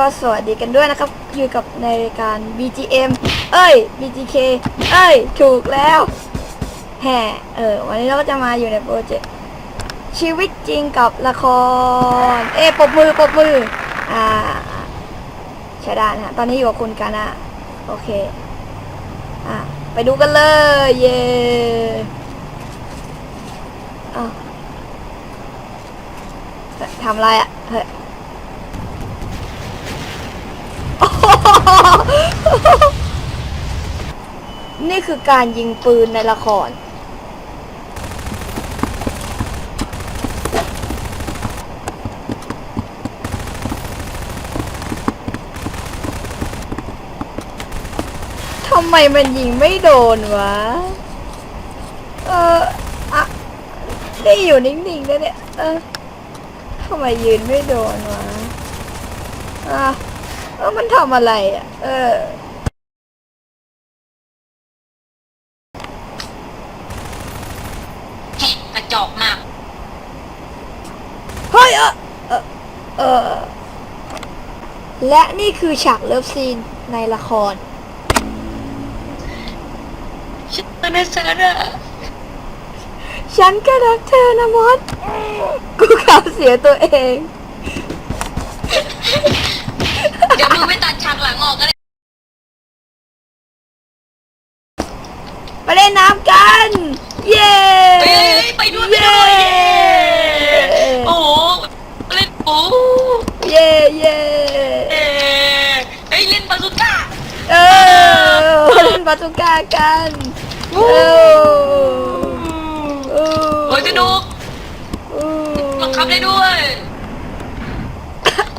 ก็สวัสดีกันด้วยนะครับ อยู่กับในรายการ BGM เอ้ย BGK เอ้ย ถูกแล้ว แห่เออ วันนี้เราก็จะมาอยู่ในโปรเจกต์ชีวิตจริงกับละคร เอ้ปบมือปบมือ อ่าใช้ได้นะฮะตอนนี้อยู่กับคุณกันอะโอเค อะ ไปดูกันเลย เย้อ้าวเฮ้ยทำอะไรอะเฮ้ย นี่คือการยิงปืนในละคร ทำไมมันยิงไม่โดนวะ เอออะได้อยู่นิ่งๆแล้เนี่ย เออทำไมยืนไม่โดนวะ อะ เออมันทำอะไรอะ เออแหกกระจอกมาก เฮ้ยเออเออเออ และนี่คือฉากเลิฟซีนในละคร ฉันเป็นซาร่าฉันก็รักเธอนะมด กูข่าวเสียตัวเองเดี๋ยวมึงไปตัดฉากหลังออกก็ได้ไปเล่นน้ำกัน เย้เฮ้ยไปด้วยไปด้วยเย้โอ้โหเล่นโอ้เย้เย้เอ้เฮ้ยเล่นบาซูก้าเออเล่นบาตูก้ากันเออเออโอ้ยสนุกเออ บังคับได้ด้วย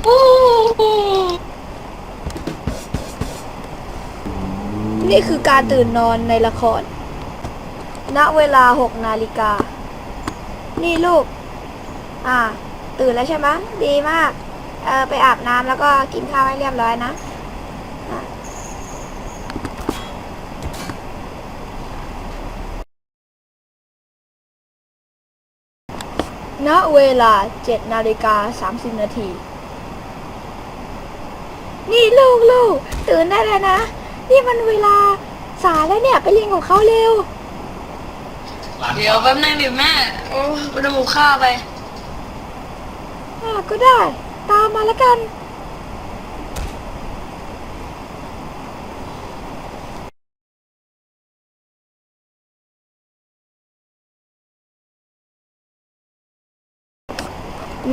อู้หู นี่คือการตื่นนอนในละคร ณ เวลา6นาฬิกา นี่ลูก อ่า ตื่นแล้วใช่ไหมดีมาก เออไปอาบน้ำแล้วก็กินข้าวให้เรียบร้อยนะ ณ เวลา7นาฬิกา30นาที นี่ลูกลูกตื่นได้แล้วนะ นี่มันเวลาสายแล้วเนี่ย ไปเรียนของเขาเร็วเดี๋ยวแป๊บนึงเดี๋ยวแม่ โอ้ไปทำกับข้าวไป อ่าก็ได้ ตามมาแล้วกัน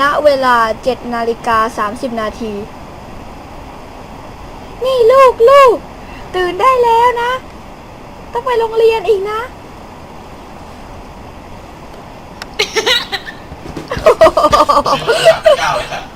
ณเวลา7นาฬิกา30 นาที นี่ลูกลูก ตื่นได้แล้วนะ ต้องไปโรงเรียนอีกนะ เก้าเลยสัตว์